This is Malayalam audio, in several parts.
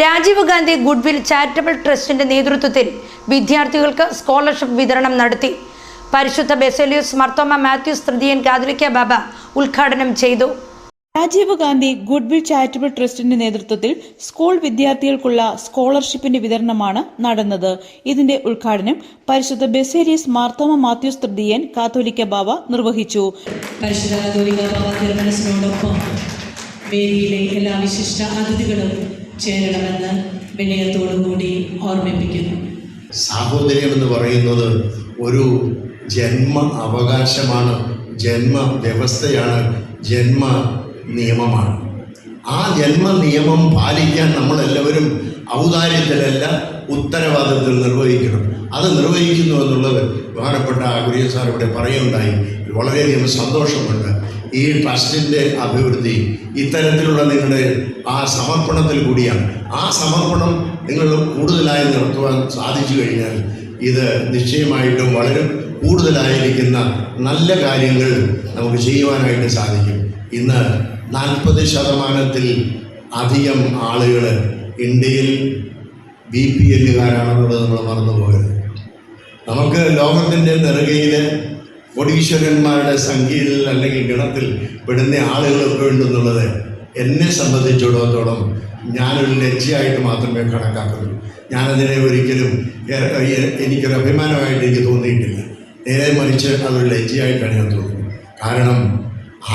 രാജീവ് ഗാന്ധി ഗുഡ്വിൽ ചാരിറ്റബിൾ ട്രസ്റ്റിന്റെ നേതൃത്വത്തിൽ വിദ്യാർത്ഥികൾക്ക് സ്കോളർഷിപ്പ് വിതരണം നടത്തി. പരിശുദ്ധ ബെസേലിയൂസ് മർത്തോമ മാത്യൂസ് തൃതീയൻ കാതലിക്ക ബാബ ഉദ്ഘാടനം ചെയ്തു. രാജീവ് ഗാന്ധി ഗുഡ്വിൽ ചാരിറ്റബിൾ ട്രസ്റ്റിന്റെ നേതൃത്വത്തിൽ സ്കൂൾ വിദ്യാർത്ഥികൾക്കുള്ള സ്കോളർഷിപ്പിന്റെ വിതരണമാണ് നടന്നത്. ഇതിന്റെ ഉദ്ഘാടനം പരിശുദ്ധ ബെസേരിയസ് മാർത്തോമ മാത്യൂസ് തൃതീയൻ കാത്തോലിക്ക ബാബ നിർവഹിച്ചു. പരിശുദ്ധ കത്തോലിക്ക ബാബ തിരുമനസിനോടൊപ്പം വേദിയിലെ എല്ലാ വിശിഷ്ട അതിഥികളും ചേരണമെന്ന് വിനയത്തോടുകൂടി ഓർമ്മിപ്പിക്കുന്നു. സാഹോദര്യം എന്ന് പറയുന്നത് ഒരു ജന്മ അവകാശമാണ് ജന്മ വ്യവസ്ഥയാണ് ജന്മ നിയമമാണ്. ആ ജന്മ നിയമം പാലിക്കാൻ നമ്മളെല്ലാവരും ഔദാര്യത്തിലല്ല ഉത്തരവാദിത്തത്തിൽ നിർവഹിക്കണം. അത് നിർവഹിക്കുന്നു എന്നുള്ളത് ബഹുമാനപ്പെട്ട ഗുരിയ സാർ ഇവിടെ പറയുണ്ടായി വളരെയധികം സന്തോഷമുണ്ട്. ഈ ട്രസ്റ്റിന്റെ അഭിവൃദ്ധി ഇത്തരത്തിലുള്ള നിങ്ങളുടെ ആ സമർപ്പണത്തിൽ കൂടിയാണ്. ആ സമർപ്പണം നിങ്ങൾ കൂടുതലായി നിർത്തുവാൻ സാധിച്ചു കഴിഞ്ഞാൽ ഇത് നിശ്ചയമായിട്ടും വളരെ. കൂടുതലായിരിക്കുന്ന നല്ല കാര്യങ്ങൾ നമുക്ക് ചെയ്യുവാനായിട്ട് സാധിക്കും. ഇന്ന് നാൽപ്പത് ശതമാനത്തിൽ അധികം ആളുകൾ ഇന്ത്യയിൽ ബി പി എല്ലുകാരാണെന്നുള്ളത് നമ്മൾ മറന്നു പോകരുത് നമുക്ക് ലോകത്തിന്റെ നെറുകയിൽ കോടീശ്വരന്മാരുടെ സംഖ്യയിൽ അല്ലെങ്കിൽ ഗണത്തിൽ പെടുന്ന ആളുകളൊക്കെ ഉണ്ടെന്നുള്ളത് എന്നെ സംബന്ധിച്ചിടത്തോളം ഞാനൊരു ലജ്ജയായിട്ട് മാത്രമേ കണക്കാക്കുന്നു ഞാനതിനെ ഒരിക്കലും എനിക്കൊരു അഭിമാനമായിട്ട് എനിക്ക് തോന്നിയിട്ടില്ല. നേരെ മറിച്ച് അതൊരു ലജ്ജയായിട്ടാണ് ഞാൻ തോന്നുന്നത്. കാരണം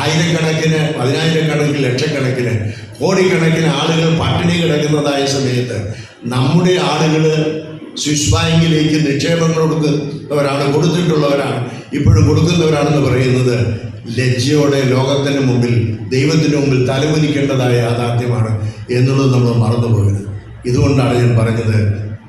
ആയിരക്കണക്കിന് പതിനായിരക്കണക്കിന് ലക്ഷക്കണക്കിന് കോടിക്കണക്കിന് ആളുകൾ പട്ടിണി കിടക്കുന്നതായ സമയത്ത് നമ്മുടെ ആളുകൾ സ്വിസ് ബാങ്കിലേക്ക് നിക്ഷേപങ്ങൾ കൊടുക്കുന്നവരാണ് കൊടുത്തിട്ടുള്ളവരാണ്. ഇപ്പോഴും കൊടുക്കുന്നവരാണെന്ന് പറയുന്നത് ലജ്ജയോടെ ലോകത്തിന് മുമ്പിൽ ദൈവത്തിന് മുമ്പിൽ തലകുനിക്കേണ്ടതായ യാഥാർത്ഥ്യമാണ് എന്നുള്ളത് നമ്മൾ മറന്നുപോകരുത്. ഇതുകൊണ്ടാണ് ഞാൻ പറഞ്ഞത്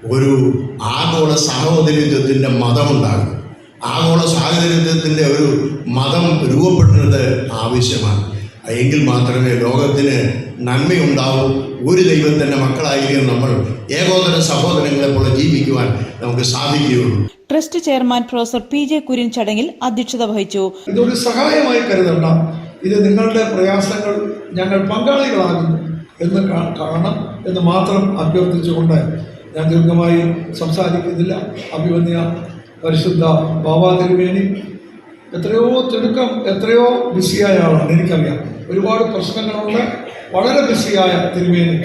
ഒരു ആഗോള സാഹോദര്യത്വത്തിന്റെ മതമുണ്ടാകും ആഗോള സാഹോദര്യത്വത്തിന്റെ ഒരു മതം രൂപപ്പെടുന്നത് ആവശ്യമാണ്. എങ്കിൽ മാത്രമേ ലോകത്തിന് നന്മയുണ്ടാവും. ഒരു ദൈവത്തിന്റെ മക്കളായിരിക്കും നമ്മൾ ഏകോദര സഹോദരങ്ങളെ പോലെ ജീവിക്കുവാൻ നമുക്ക് സാധിക്കുകയുള്ളൂ. Trust chairman professor P J Kurian ചടങ്ങിൽ അധ്യക്ഷത വഹിച്ചു. ഇതൊരു സഹായമായി കരുതണ്ട. ഇത് നിങ്ങളുടെ പ്രയാസങ്ങൾ ഞങ്ങൾ പങ്കാളികളാകുന്നു എന്ന് കാണണം എന്ന് മാത്രം അഭ്യർത്ഥിച്ചുകൊണ്ട് ഞാൻ ദീർഘമായി സംസാരിക്കുന്നില്ല. അഭിമന്യ പരിശുദ്ധ ബാബാ എത്രയോ തിടുക്കം എത്രയോ ബിസിയായ ആളാണ് എനിക്കറിയാം. ഒരുപാട് പ്രശ്നങ്ങളുണ്ട്. വളരെ ബിസിയായ തിരുമേനി.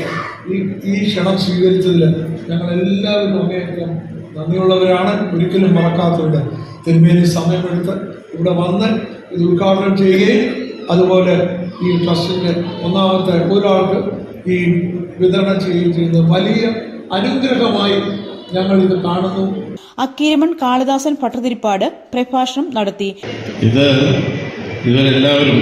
ഈ ഈ ക്ഷണം സ്വീകരിച്ചതിൽ ഞങ്ങളെല്ലാവരും അങ്ങേയറ്റം നന്ദിയുള്ളവരാണ്. ഒരിക്കലും മറക്കാത്തവരുടെ തിരുമേനി സമയമെടുത്ത് ഇവിടെ വന്ന് ഇത് ഉദ്ഘാടനം ചെയ്യുകയും അതുപോലെ ഈ ട്രസ്റ്റിന്റെ ഒന്നാമത്തെ ഒരാൾക്ക് ഈ വിതരണം ചെയ്യുകയും ചെയ്യുന്നത് വലിയ അനുഗ്രഹമായി ഞങ്ങൾ ഇത് കാണുന്നു. അക്കീരമൺ കാളിദാസൻ ഭട്ടതിരിപ്പാട് പ്രഭാഷണം നടത്തി. ഇത് ഇവരെല്ലാവരും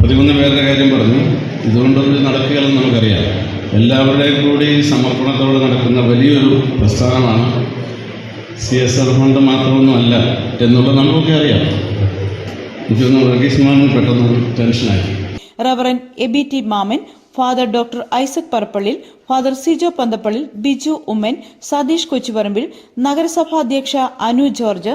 പതിമൂന്ന് പേരുടെ കാര്യം പറഞ്ഞു. ഇതുകൊണ്ടൊന്നും നടക്കുകയാണെന്ന് നമുക്കറിയാം. എല്ലാവരുടെയും കൂടി സമർപ്പണത്തോടെ നടക്കുന്ന വലിയൊരു പ്രസ്ഥാനമാണ് സി എസ് ആർ ഫണ്ട് മാത്രമൊന്നുമല്ല എന്നുള്ളത് നമുക്കൊക്കെ അറിയാം. എനിക്കൊന്ന് വർഗീസ് പെട്ടെന്ന് ടെൻഷനായി reverend B T Mammen father doctor Isaac Parappallil father Sijo Panthappallil Biju Oommen Satheesh Kochuparambil നഗരസഭാ അധ്യക്ഷ Anu George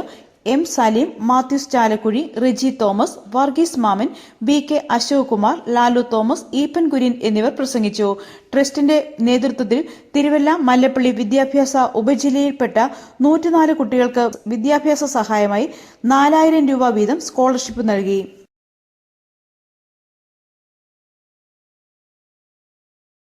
M Saleem Mathews Chalakuzhi Riji Thomas Varghese Mammen B K Ashok Kumar Lalu Thomas Eapen Kurian എന്നിവർ പ്രസംഗിച്ചു. ട്രസ്റ്റിന്റെ നേതൃത്വത്തിൽ തിരുവല്ല മല്ലപ്പള്ളി വിദ്യാഭ്യാസ ഉപജില്ലയിൽപ്പെട്ട നൂറ്റിനാല് കുട്ടികൾക്ക് വിദ്യാഭ്യാസ സഹായമായി നാലായിരം രൂപ വീതം സ്കോളർഷിപ്പ് നൽകി.